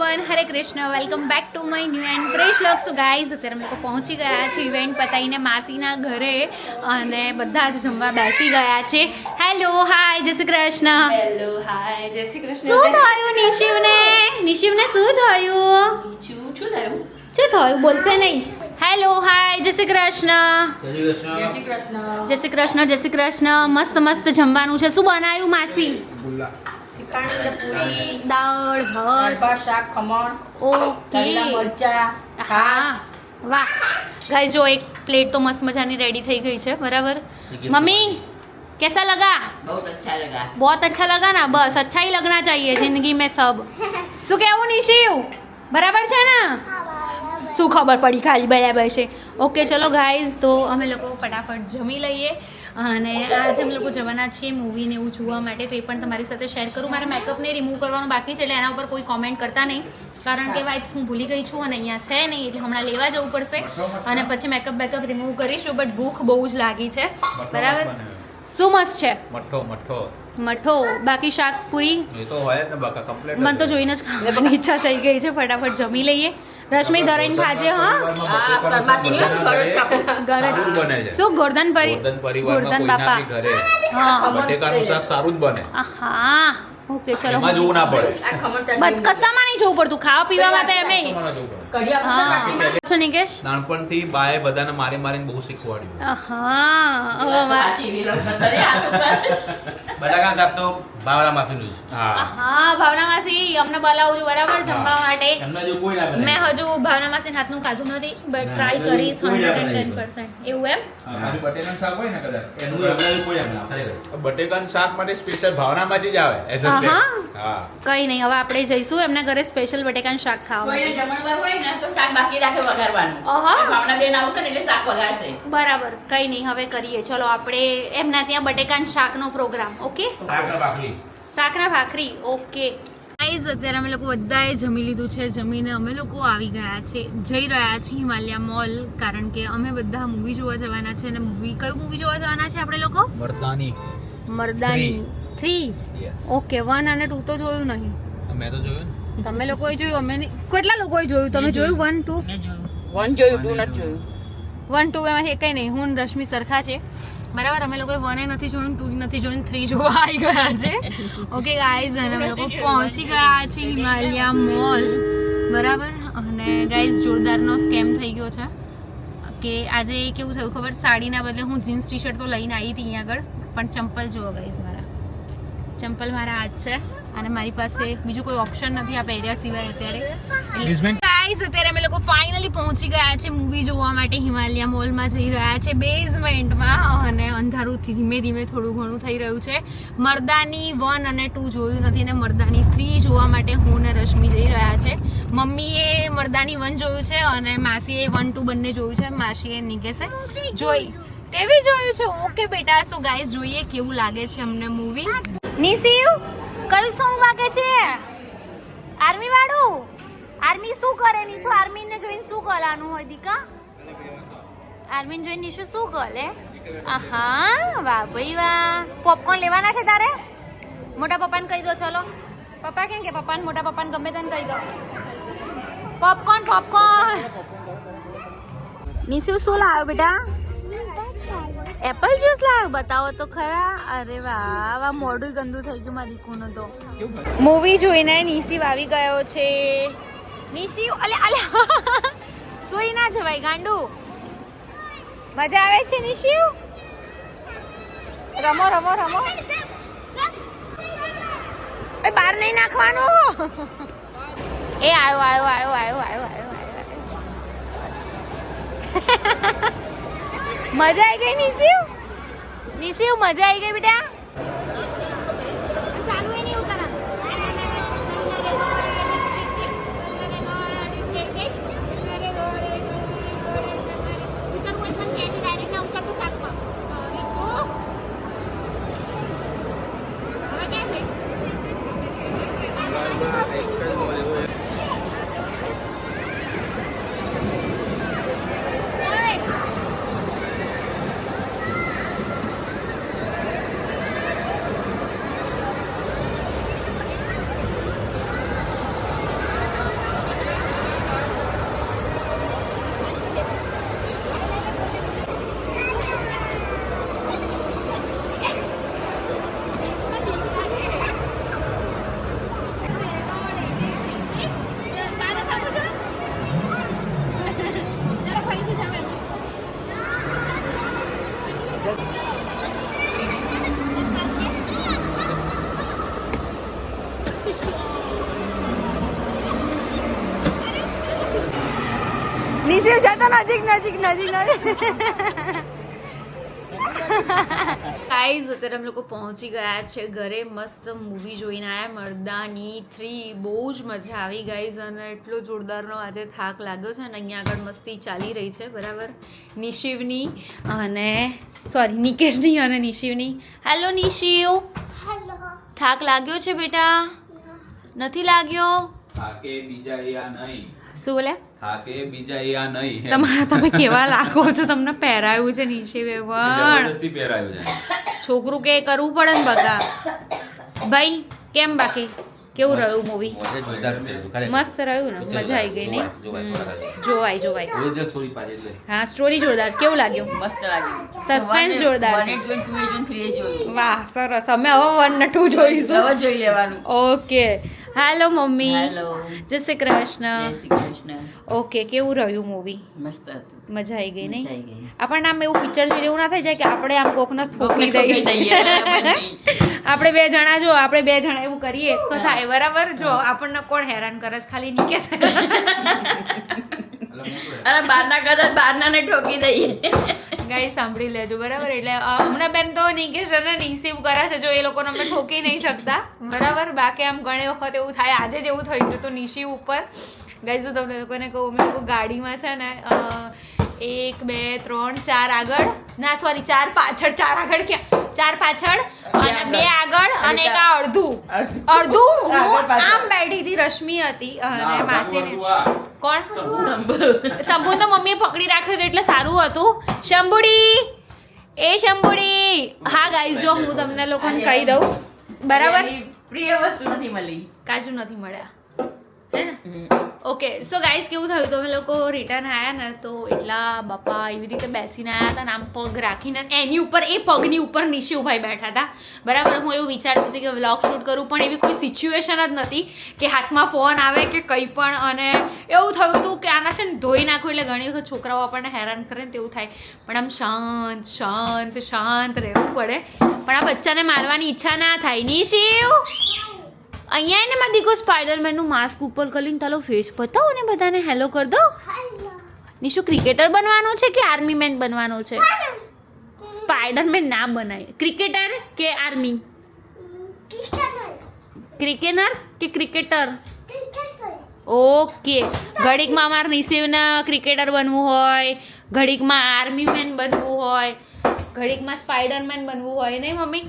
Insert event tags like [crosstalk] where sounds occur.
Everyone Hare Krishna welcome back to my new and fresh vlog so guys અત્યારે અમે લોકો પહોંચી ગયા છે ઇવેન્ટ પતાવીને માસીના ઘરે અને બધા જ જમવા બેસી ગયા છે. હેલો હાય જય શ્રી કૃષ્ણ. હેલો હાય જય શ્રી કૃષ્ણ. શું થયું નિશિવને? નિશિવને શું થયું? શું થયું? શું થયું? બોલશે નહીં. હેલો હાય જય શ્રી કૃષ્ણ. જય શ્રી કૃષ્ણ. જય શ્રી કૃષ્ણ. જય શ્રી કૃષ્ણ મસ્ત મસ્ત જમવાનું છે. શું બનાવ્યું માસી? શ્રીખંડ પૂરી દાળ ભાત દાળ શાક ખમણ ઓકે તળેલા મરચા હા ખાસ વાહ ગાઈસ જો એક પ્લેટ તો મસ્ત મજાની રેડી થઈ ગઈ છે બરાબર મમ્મી कैसा लगा બહુ અચ્છા લગા बहुत अच्छा लगा ना बस अच्छा ही लगना चाहिए जिंदगी में सब [laughs] શું કેવું નિશિવ બરાબર છે ને શું ખબર પડી ખાલી બરાબર છે ઓકે ચલો ગાઈઝ તો અમે લોકો ફટાફટ જમી લઈએ અને આજે અમે લોકો જવાના છીએ મૂવીને એવું જોવા માટે તો એ પણ તમારી સાથે શેર કરું. મારે મેકઅપને રિમૂવ કરવાનું બાકી છે એટલે એના ઉપર કોઈ કોમેન્ટ કરતા નહીં. કારણ કે વાઇબ્સ હું ભૂલી ગઈ છું અને અહીંયા છે નહીં એટલે હમણાં લેવા જવું પડશે. અને પછી મેકઅપ બેકઅપ રિમૂવ કરીશું બટ ભૂખ બહુ જ લાગી છે. બરાબર? શું મસ્ત છે? મઠો મઠો. મઠો. બાકી શાક પૂરી? એ તો હોય જ ને બાકા કમ્પ્લીટ મને તો જોઈને જ ઈચ્છા થઈ ગઈ છે. ફટાફટ જમી લઈએ. રશ્મિ ધરાઈને ખાજે હા. શું ગોરધન પરી ગોરધન બાપા? ઘરે હા. બટેકાનું શાક સારું જ બને. હા ઓકે ચલો એમાં જોવું ના પડે. આ ખમણ જોવું પડતું ખાવા પીવામાં તો એમે કશામાં ના જોવું પડે. કઢિયા પૂછો પાર્ટીમાં. હા છો નિકેશ? નાનપણથી બાએ બધાને મારી મારીને બહુ શીખવાડ્યું. હા હવે મા-. બટાકા તો માસીનું જ. હા. ભાવના માસી અમને બોલાવું બરાબર જમવા માટે. હજુ ભાવના માસી હાથનું ખાધું નથી બટ ટ્રાય કરીશ હંડ્રેડ પર્સન્ટ એવું એમ? બટેકાનું શાક હોય ને કદાચ. એનું કોઈ ના બનાવે, ખરેખર. બટેકાનું શાક માટે સ્પેશિયલ ભાવનામાંથી જ આવે એઝ અ હા. કઈ નહીં હવે આપણે જઈશું એમના ઘરે સ્પેશિયલ બટેકાનું શાક ખાવા કોઈને માટે. જમણવાર હોય ને તો શાક બાકી રાખે વઘારવાનું. ઓહો ભાવના બેન આવશે ને એટલે શાક વઘારશે. બરાબર કઈ નહીં હવે કરીએ. ચલો આપણે એમના ત્યાં બટેકાન શાકનો પ્રોગ્રામ ઓકે? શાકના ભાખરી. ઓકે. ગાઈઝ અત્યારે અમે લોકો બધાએ જમી લીધું છે. જમીને અમે લોકો આવી ગયા છે જઈ રહ્યા છે હિમાલયા મોલ કારણ કે અમે બધા મૂવી જોવા જવાના છે. અને મૂવી કયું મૂવી જોવા જવાના છે આપણે લોકો? Mardaani. Mardaani three okay one અને ટુ તો જોયું નહીં. મેં તો જોયું તમે લોકોએ જોયું? અમે નહીં કેટલા લોકોએ જોયું? તમે જોયું? વન ટુ વન જોયું. ટુ નથી જોયું. વન ટુ એમાં એ કંઈ નહીં. હું રશ્મિ સરખા છે. બરાબર? અમે લોકોએ વને નથી જોયું ટુ નથી જોયું થ્રી જોવા આવી ગયા છે. ઓકે ગાઈઝ અને અમે લોકો પહોંચી ગયા છે હિમાલયા મોલ બરાબર? અને ગાઈઝ જોરદારનો સ્કેમ થઈ ગયો છે. કે આજે કેવું થયું ખબર? સાડીના બદલે હું જીન્સ ટી શર્ટ તો લઈને આવી હતી અહીંયા આગળ. પણ ચંપલ જુઓ ગાઈઝ મારા. ચંપલ મારા હાથ છે અને મારી પાસે બીજું કોઈ ઓપ્શન નથી આ પહેર્યા સિવાય અત્યારે. ગાઈસ અત્યારે અમે લોકો ફાઇનલી પહોંચી ગયા છે મૂવી જોવા માટે હિમાલયા મોલમાં જઈ રહ્યા છે બેઝમેન્ટમાં અને અંધારું ધીમે ધીમે થોડું ઘણું થઈ રહ્યું છે. મરદાની વન અને ટુ જોયું નથી ને મરદાની થ્રી જોવા માટે હું ને રશ્મિ જઈ રહ્યા છે. મમ્મીએ મરદાની વન જોયું છે અને માસીએ વન ટુ બંને જોયું છે. માસીએ નિકેશે. જોઈ. તેવી જોયું છે ઓકે બેટા સો ગાઈસ જોઈએ, કેવું લાગે છે અમને મૂવી નિસીવ કયું સોંગ વાગે છે. આર્મી વાળું? આર્મી શું કરે? નિશુ આર્મીને જોઈને શું કરવાનું હોય, દીકા? આર્મીને જોઈને નિશુ શું કરે આહા, વાહ ભાઈ વાહ. પોપકોર્ન લેવાના છે તારે? મોટા પપ્પાને કહી દો, ચલો. પપ્પા કેમ કે પપ્પાને મોટા પપ્પાને ગમે તેને કહી દો. પોપકોર્ન પોપકોર્ન નિશુ શું લાવ્યો બેટા? એપલ જ્યુસ લાવ, બતાવો તો ખરા. અરે વાહ વાહ મોઢું ગંદુ થઈ ગયું મારી દીકુનું તો. મૂવી જોઈને નિશિવ આવી ગયો છે. નિશિવ અલે અલે. સોઈ ના જવાય, ગાંડુ. મજા આવે છે નિશિવ રમો રમો રમો. એ બહાર નહીં નાખવાનું. એ આવ્યો આવ્યો આવ્યો આવ્યો આવ્યો આવ્યો મજા આવી ગઈ નિશિવ? નિશિવ મજા આવી ગઈ બેટા? નજીક નજીક નજીક નજીક. ગાઈઝ અત્યારે અમે લોકો પહોંચી ગયા છે ઘરે મસ્ત મૂવી જોઈને આવ્યા મર્દાની થ્રી બહુ જ મજા આવી ગાઈઝ અને એટલો જોરદારનો આજે થાક લાગ્યો છે અને અહીંયા આગળ મસ્તી ચાલી રહી છે બરાબર? નિશિવની અને સોરી નિકેશની અને નિશિવની. હેલો નિશિવ. થાક લાગ્યો છે બેટા? નથી લાગ્યો? થાકે બીજા નહીં. શું બોલ્યા થાકે બીજા એ આ નહીં તમારા તમે કેવા લાગો છો? તમને પહેરાયું છે નીચે પહેરાયું છે. છોકરું કે કરવું પડે ને બગા ભાઈ કેમ બાકી? કેવું રહ્યું મૂવી. મસ્ત રહ્યું ને? મજા આવી ગઈ ને? જોવાય, જોવાય. હા સ્ટોરી જોરદાર. કેવું લાગ્યું? મસ્ત લાગ્યું. સસ્પેન્સ જોરદાર વાહ સરસ. અમે હવે વન ને ટુ જોઈશું. હવે જોઈ લેવાનું. ઓકે હાલો મમ્મી. હેલો જય શ્રી કૃષ્ણ. શ્રી કૃષ્ણ. ઓકે કેવું રહ્યું મૂવી મસ્ત હતું. મજા આવી ગઈ મજા આવી નહીં ગઈ. આપણને આમ એવું પિક્ચર જોઈને એવું ના થઈ જાય કે આપણે આમ કોકને થોકી ઠોકી દઈએ. દઈએ, [laughs] આપણે બે જણા જો આપણે બે જણા એવું કરીએ. તો થાય બરાબર? જો આપણને કોણ હેરાન કરે છે? ખાલી નિકેશ [laughs] અરે બારના કદાચ બારના ને ઠોકી દઈએ. ગાઈ સાંભળી લેજો, બરાબર? એટલે હમણાં બેન તો નિકેશ અને રિસીવ કરાશે જો એ લોકોને અમે ઠોકી નહીં શકતા. બરાબર? બાકી આમ ઘણી વખત એવું થાય, આજે જ એવું થયું હતું નિશી ઉપર. ગાઈઝ તો તમને લોકોને કહું, અમે લોકો ગાડીમાં છે ને એક, બે, ત્રણ, ચાર આગળ ના સોરી ચાર પાછળ ચાર આગળ ક્યાં? ચાર પાછળ અને બે આગળ અને એક આ અડધું. અડધું. [laughs] હું આમ બેઠી હતી રશ્મિ હતી અને ના, માસીને. કોણ? શંભુ. તો મમ્મીએ પકડી રાખ્યું હતું એટલે સારું હતું. શંભુડી! એ શંભુડી! હા ગાઈઝ જો હું તમને લોકોને કહી દઉં. બરાબર? પ્રિય વસ્તુ નથી મળી. કાજુ નથી મળ્યા. ને? ઓકે સો ગાઈઝ કેવું થયું? તો અમે લોકો રિટર્ન આવ્યા ને, તો એટલા બાપા એવી રીતે બેસીને આવ્યા હતા ને, આમ પગ રાખીને. એની ઉપર, એ પગની ઉપર નિશિવભાઈ બેઠા હતા. બરાબર, હું એવું વિચારતી હતી કે વ્લોગ શૂટ કરું, પણ એવી કોઈ સિચ્યુએશન જ નથી કે હાથમાં ફોન આવે કે કંઈ પણ, અને એવું થયું હતું કે આના છે ને ધોઈ નાખું એટલે ઘણી વખત છોકરાઓ આપણને હેરાન કરે ને તેવું થાય. પણ આમ શાંત શાંત શાંત રહેવું પડે. પણ આ બચ્ચાને મારવાની ઈચ્છા ના થાય. નિશિવ! અહીંયા એને માં દીકો સ્પાઈડરમેનનું માસ્ક ઉપર કરીને તારો ફેસ બતાવો ને બધાને. હેલો કર દો. નિશુ ક્રિકેટર બનવાનો છે કે આર્મી મેન બનવાનો છે? સ્પાઈડરમેન ના બનાય. ક્રિકેટર કે આર્મી ક્રિકેટર કે ક્રિકેટર ઓકે ઘડીકમાં અમારે નિશિવના ક્રિકેટર બનવું હોય ઘડીકમાં આર્મી મેન બનવું હોય ઘડીકમાં સ્પાઈડરમેન બનવું હોય નહીં મમ્મી?